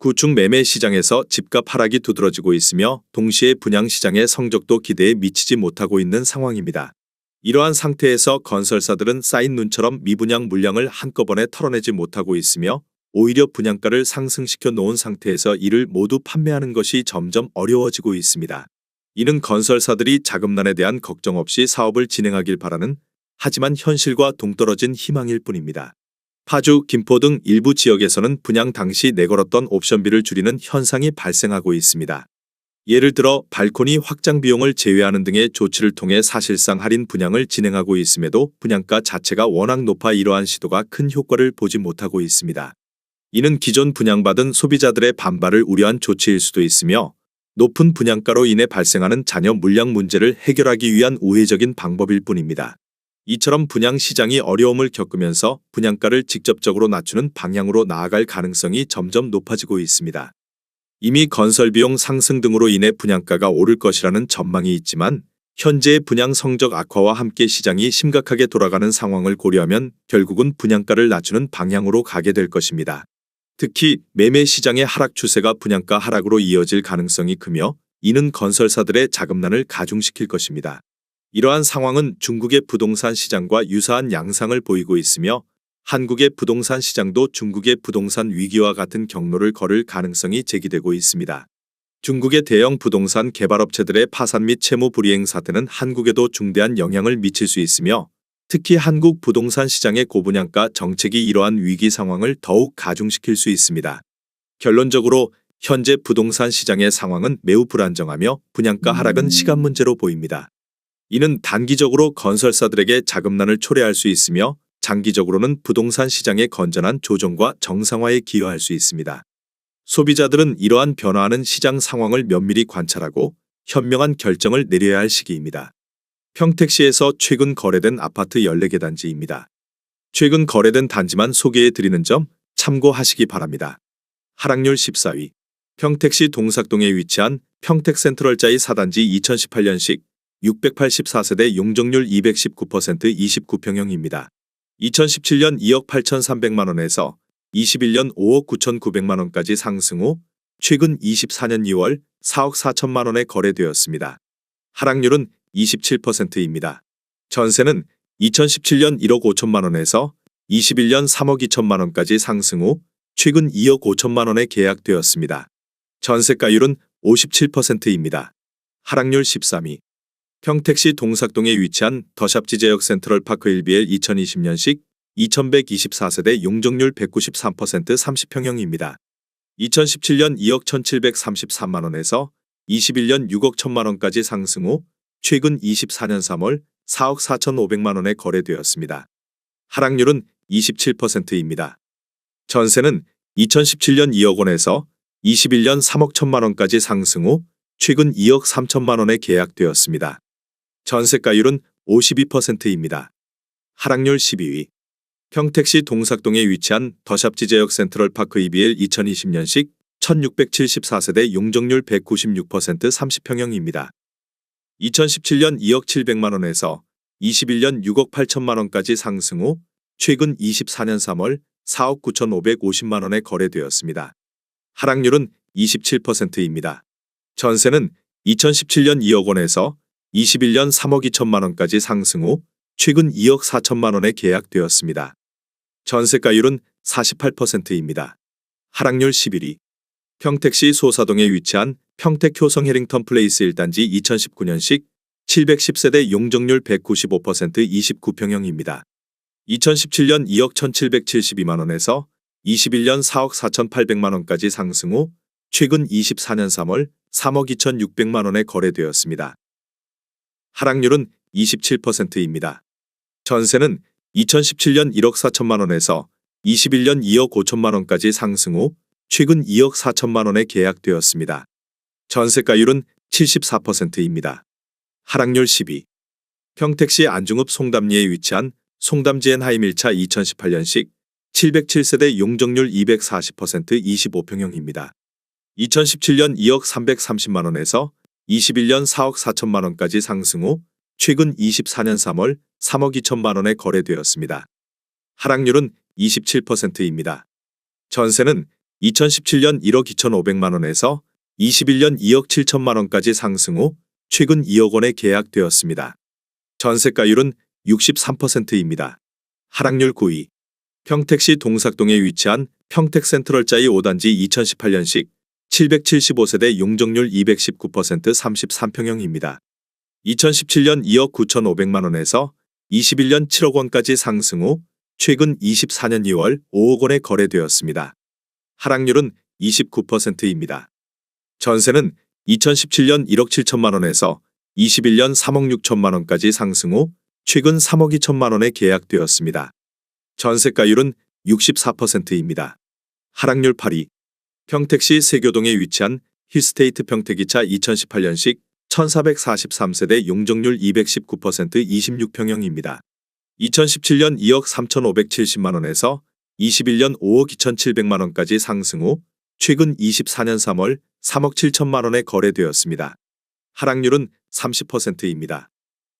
구축 매매 시장에서 집값 하락이 두드러지고 있으며 동시에 분양 시장의 성적도 기대에 미치지 못하고 있는 상황입니다. 이러한 상태에서 건설사들은 쌓인 눈처럼 미분양 물량을 한꺼번에 털어내지 못하고 있으며 오히려 분양가를 상승시켜 놓은 상태에서 이를 모두 판매하는 것이 점점 어려워지고 있습니다. 이는 건설사들이 자금난에 대한 걱정 없이 사업을 진행하길 바라는 하지만 현실과 동떨어진 희망일 뿐입니다. 파주, 김포 등 일부 지역에서는 분양 당시 내걸었던 옵션비를 줄이는 현상이 발생하고 있습니다. 예를 들어 발코니 확장 비용을 제외하는 등의 조치를 통해 사실상 할인 분양을 진행하고 있음에도 분양가 자체가 워낙 높아 이러한 시도가 큰 효과를 보지 못하고 있습니다. 이는 기존 분양받은 소비자들의 반발을 우려한 조치일 수도 있으며 높은 분양가로 인해 발생하는 잔여 물량 문제를 해결하기 위한 우회적인 방법일 뿐입니다. 이처럼 분양 시장이 어려움을 겪으면서 분양가를 직접적으로 낮추는 방향으로 나아갈 가능성이 점점 높아지고 있습니다. 이미 건설 비용 상승 등으로 인해 분양가가 오를 것이라는 전망이 있지만 현재의 분양 성적 악화와 함께 시장이 심각하게 돌아가는 상황을 고려하면 결국은 분양가를 낮추는 방향으로 가게 될 것입니다. 특히 매매 시장의 하락 추세가 분양가 하락으로 이어질 가능성이 크며 이는 건설사들의 자금난을 가중시킬 것입니다. 이러한 상황은 중국의 부동산 시장과 유사한 양상을 보이고 있으며 한국의 부동산 시장도 중국의 부동산 위기와 같은 경로를 걸을 가능성이 제기되고 있습니다. 중국의 대형 부동산 개발업체들의 파산 및 채무 불이행 사태는 한국에도 중대한 영향을 미칠 수 있으며 특히 한국 부동산 시장의 고분양가 정책이 이러한 위기 상황을 더욱 가중시킬 수 있습니다. 결론적으로 현재 부동산 시장의 상황은 매우 불안정하며 분양가 하락은 시간 문제로 보입니다. 이는 단기적으로 건설사들에게 자금난을 초래할 수 있으며 장기적으로는 부동산 시장의 건전한 조정과 정상화에 기여할 수 있습니다. 소비자들은 이러한 변화하는 시장 상황을 면밀히 관찰하고 현명한 결정을 내려야 할 시기입니다. 평택시에서 최근 거래된 아파트 14개 단지입니다. 최근 거래된 단지만 소개해 드리는 점 참고하시기 바랍니다. 하락률 14위 평택시 동삭동에 위치한 평택센트럴자이 4단지 2018년식 684세대 용적률 219% 29평형입니다. 2017년 2억 8,300만 원에서 21년 5억 9,900만 원까지 상승 후 최근 24년 2월 4억 4천만 원에 거래되었습니다. 하락률은 27%입니다. 전세는 2017년 1억 5천만 원에서 21년 3억 2천만 원까지 상승 후 최근 2억 5천만 원에 계약되었습니다. 전세가율은 57%입니다. 하락률 13위. 평택시 동삭동에 위치한 더샵지 제역 센트럴 파크 1BL 2020년식 2124세대 용적률 193% 30평형입니다. 2017년 2억 1733만 원에서 21년 6억 1천만 원까지 상승 후 최근 24년 3월 4억 4,500만 원에 거래되었습니다. 하락률은 27%입니다. 전세는 2017년 2억 원에서 21년 3억 1천만 원까지 상승 후 최근 2억 3천만 원에 계약되었습니다. 전세가율은 52%입니다. 하락률 12위. 평택시 동삭동에 위치한 더샵지 제역 센트럴파크 EBL 2020년식 1674세대 용적률 196% 30평형입니다. 2017년 2억 700만 원에서 21년 6억 8천만 원까지 상승 후 최근 24년 3월 4억 9,550만 원에 거래되었습니다. 하락률은 27%입니다. 전세는 2017년 2억 원에서 21년 3억 2천만 원까지 상승 후 최근 2억 4천만 원에 계약되었습니다. 전세가율은 48%입니다. 하락률 11위. 평택시 소사동에 위치한 평택 효성 해링턴 플레이스 1단지 2019년식 710세대 용적률 195% 29평형입니다. 2017년 2억 1772만 원에서 21년 4억 4,800만 원까지 상승 후 최근 24년 3월 3억 2,600만 원에 거래되었습니다. 하락률은 27%입니다. 전세는 2017년 1억 4천만 원에서 21년 2억 5천만 원까지 상승 후 최근 2억 4천만 원에 계약되었습니다. 전세가율은 74%입니다. 하락률 12. 평택시 안중읍 송담리에 위치한 송담지엔 하임 1차 2018년식 707세대 용적률 240% 25평형입니다. 2017년 2억 330만 원에서 21년 4억 4천만 원까지 상승 후 최근 24년 3월 3억 2천만 원에 거래되었습니다. 하락률은 27%입니다. 전세는 2017년 1억 2,500만 원에서 21년 2억 7천만 원까지 상승 후 최근 2억 원에 계약되었습니다. 전세가율은 63%입니다. 하락률 9위. 평택시 동삭동에 위치한 평택 센트럴자이 5단지 2018년식 775세대 용적률 219% 33평형입니다. 2017년 2억 9,500만 원에서 21년 7억 원까지 상승 후 최근 24년 2월 5억 원에 거래되었습니다. 하락률은 29%입니다. 전세는 2017년 1억 7천만 원에서 21년 3억 6천만 원까지 상승 후 최근 3억 2천만 원에 계약되었습니다. 전세가율은 64%입니다. 하락률 8위. 평택시 세교동에 위치한 힐스테이트 평택이차 2018년식 1443세대 용적률 219% 26평형입니다. 2017년 2억 3,570만 원에서 21년 5억 2,700만 원까지 상승 후 최근 24년 3월 3억 7천만 원에 거래되었습니다. 하락률은 30%입니다.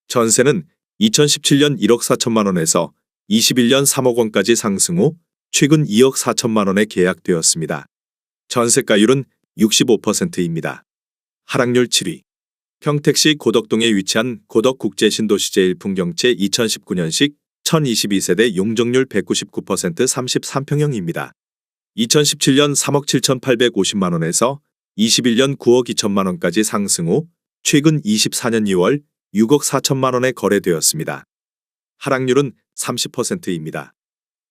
전세는 2017년 1억 4천만 원에서 21년 3억 원까지 상승 후 최근 2억 4천만 원에 계약되었습니다. 전세가율은 65%입니다. 하락률 7위. 평택시 고덕동에 위치한 고덕국제신도시 제 1풍경채 2019년식 1022세대 용적률 199% 33평형입니다. 2017년 3억 7,850만 원에서 21년 9억 2천만 원까지 상승 후 최근 24년 2월 6억 4천만 원에 거래되었습니다. 하락률은 30%입니다.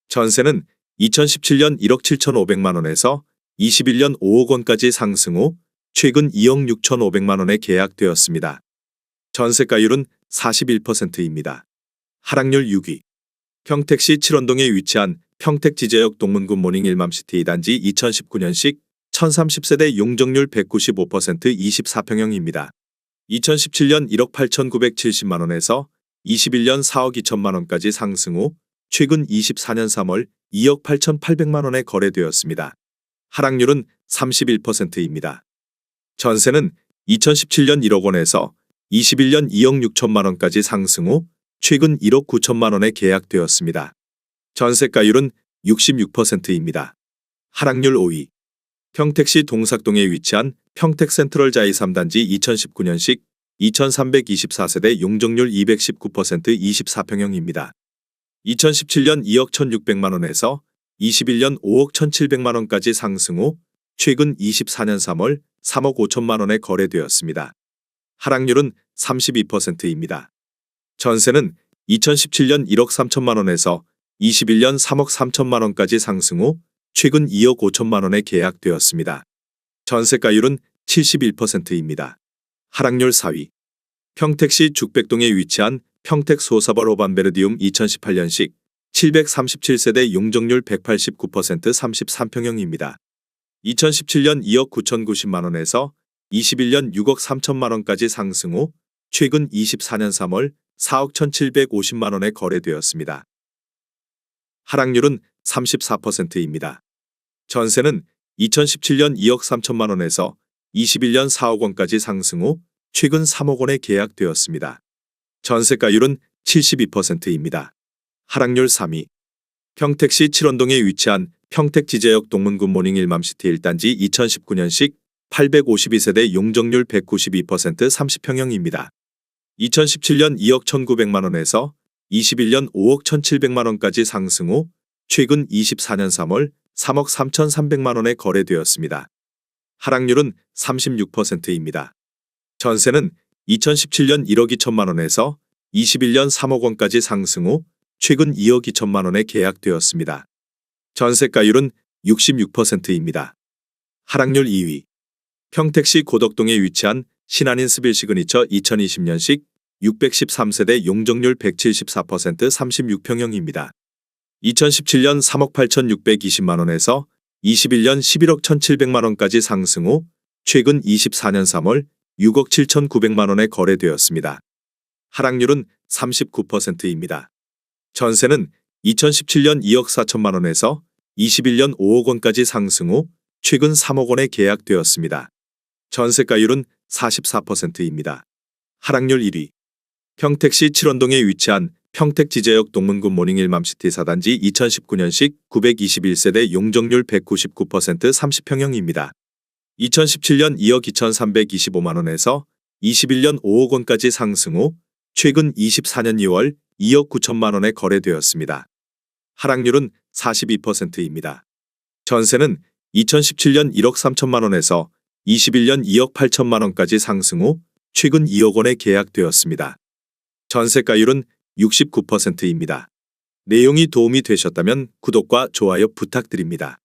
전세는 2017년 1억 7,500만 원에서 21년 5억 원까지 상승 후 최근 2억 6,500만 원에 계약되었습니다. 전세가율은 41%입니다. 하락률 6위. 평택시 칠원동에 위치한 평택지제역 동문군 모닝 일맘시티 단지 2019년식 1030세대 용적률 195% 24평형입니다. 2017년 1억 8,970만 원에서 21년 4억 2천만 원까지 상승 후 최근 24년 3월 2억 8,800만 원에 거래되었습니다. 하락률은 31%입니다. 전세는 2017년 1억 원에서 21년 2억 6천만 원까지 상승 후 최근 1억 9천만 원에 계약되었습니다. 전세가율은 66%입니다. 하락률 5위. 평택시 동삭동에 위치한 평택 센트럴 자이 3단지 2019년식 2324세대 용적률 219% 24평형입니다. 2017년 2억 1,600만 원에서 21년 5억 1,700만 원까지 상승 후 최근 24년 3월 3억 5천만 원에 거래되었습니다. 하락률은 32%입니다. 전세는 2017년 1억 3천만 원에서 21년 3억 3천만 원까지 상승 후 최근 2억 5천만 원에 계약되었습니다. 전세가율은 71%입니다. 하락률 4위. 평택시 죽백동에 위치한 평택 소사벌 오반베르디움 2018년식 737세대 용적률 189% 33평형입니다. 2017년 2억 9,090만 원에서 21년 6억 3천만 원까지 상승 후 최근 24년 3월 4억 1,750만 원에 거래되었습니다. 하락률은 34%입니다. 전세는 2017년 2억 3천만 원에서 21년 4억 원까지 상승 후 최근 3억 원에 계약되었습니다. 전세가율은 72%입니다. 하락률 3위. 평택시 칠원동에 위치한 평택지제역 동문군 모닝 일맘시티 1단지 2019년식 852세대 용적률 192% 30평형입니다. 2017년 2억 1,900만 원에서 21년 5억 1,700만 원까지 상승 후 최근 24년 3월 3억 3,300만 원에 거래되었습니다. 하락률은 36%입니다. 전세는 2017년 1억 2천만 원에서 21년 3억 원까지 상승 후 최근 2억 2천만 원에 계약되었습니다. 전세가율은 66%입니다. 하락률 2위. 평택시 고덕동에 위치한 신한인 스빌 시그니처 2020년식 613세대 용적률 174% 36평형입니다. 2017년 3억 8,620만 원에서 21년 11억 1,700만 원까지 상승 후 최근 24년 3월 6억 7,900만 원에 거래되었습니다. 하락률은 39%입니다. 전세는 2017년 2억 4천만 원에서 21년 5억 원까지 상승 후 최근 3억 원에 계약되었습니다. 전세가율은 44%입니다. 하락률 1위. 평택시 칠원동에 위치한 평택 지제역 동문구 모닝 일맘시티 사단지 2019년식 921세대 용적률 199% 30평형입니다. 2017년 2억 2,325만 원에서 21년 5억 원까지 상승 후 최근 24년 2월 2억 9천만 원에 거래되었습니다. 하락률은 42%입니다. 전세는 2017년 1억 3천만 원에서 21년 2억 8천만 원까지 상승 후 최근 2억 원에 계약되었습니다. 전세가율은 69%입니다. 내용이 도움이 되셨다면 구독과 좋아요 부탁드립니다.